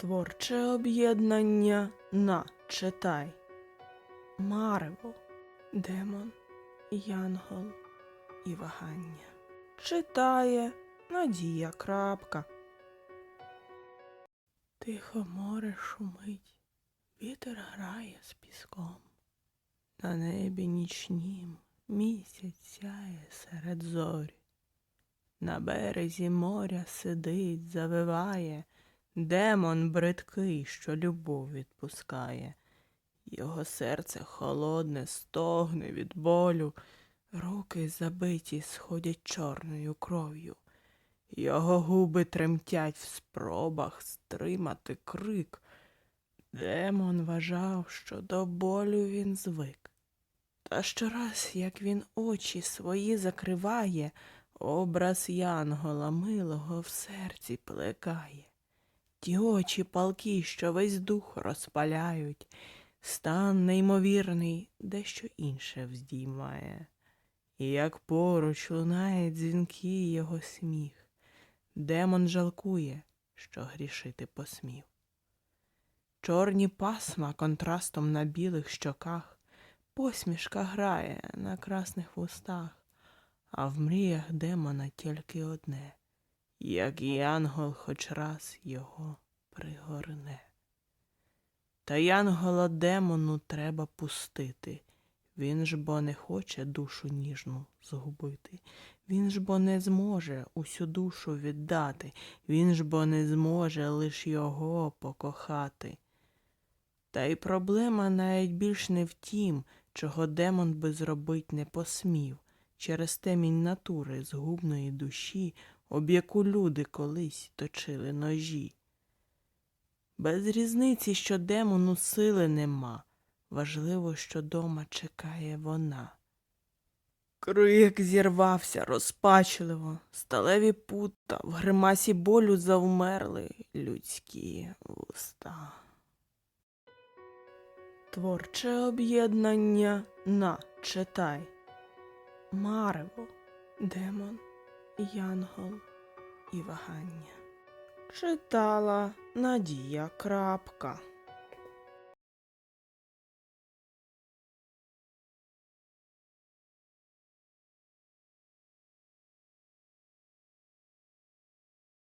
Творче об'єднання на читай. Марево, демон, янгол і вагання. Читає Надія Крапка. Тихо море шумить, вітер грає з піском. На небі нічнім місяць сяє серед зорі. На березі моря сидить, завиває демон бридкий, що любов відпускає. Його серце холодне, стогне від болю, руки забиті сходять чорною кров'ю. Його губи тремтять в спробах стримати крик. Демон вважав, що до болю він звик. Та щораз, як він очі свої закриває, образ янгола милого в серці плекає. Ті очі палки, що весь дух розпаляють, стан неймовірний дещо інше вздіймає. І як поруч лунає дзвінкий його сміх, демон жалкує, що грішити посмів. Чорні пасма контрастом на білих щоках, посмішка грає на красних вустах, а в мріях демона тільки одне, як янгол хоч раз його пригорне. Та янгола демону треба пустити. Він ж бо не хоче душу ніжну згубити. Він ж бо не зможе усю душу віддати. Він ж бо не зможе лиш його покохати. Та й проблема навіть більш не в тім, чого демон би зробить не посмів, через темінь натури згубної душі, об яку люди колись точили ножі. Без різниці, що демону сили нема, важливо, що дома чекає вона. Крик зірвався розпачливо, сталеві пута, в гримасі болю завмерли людські вуста. Творче об'єднання на читай. Марево, демон, янгол і вагання. Читала Надія Крапка.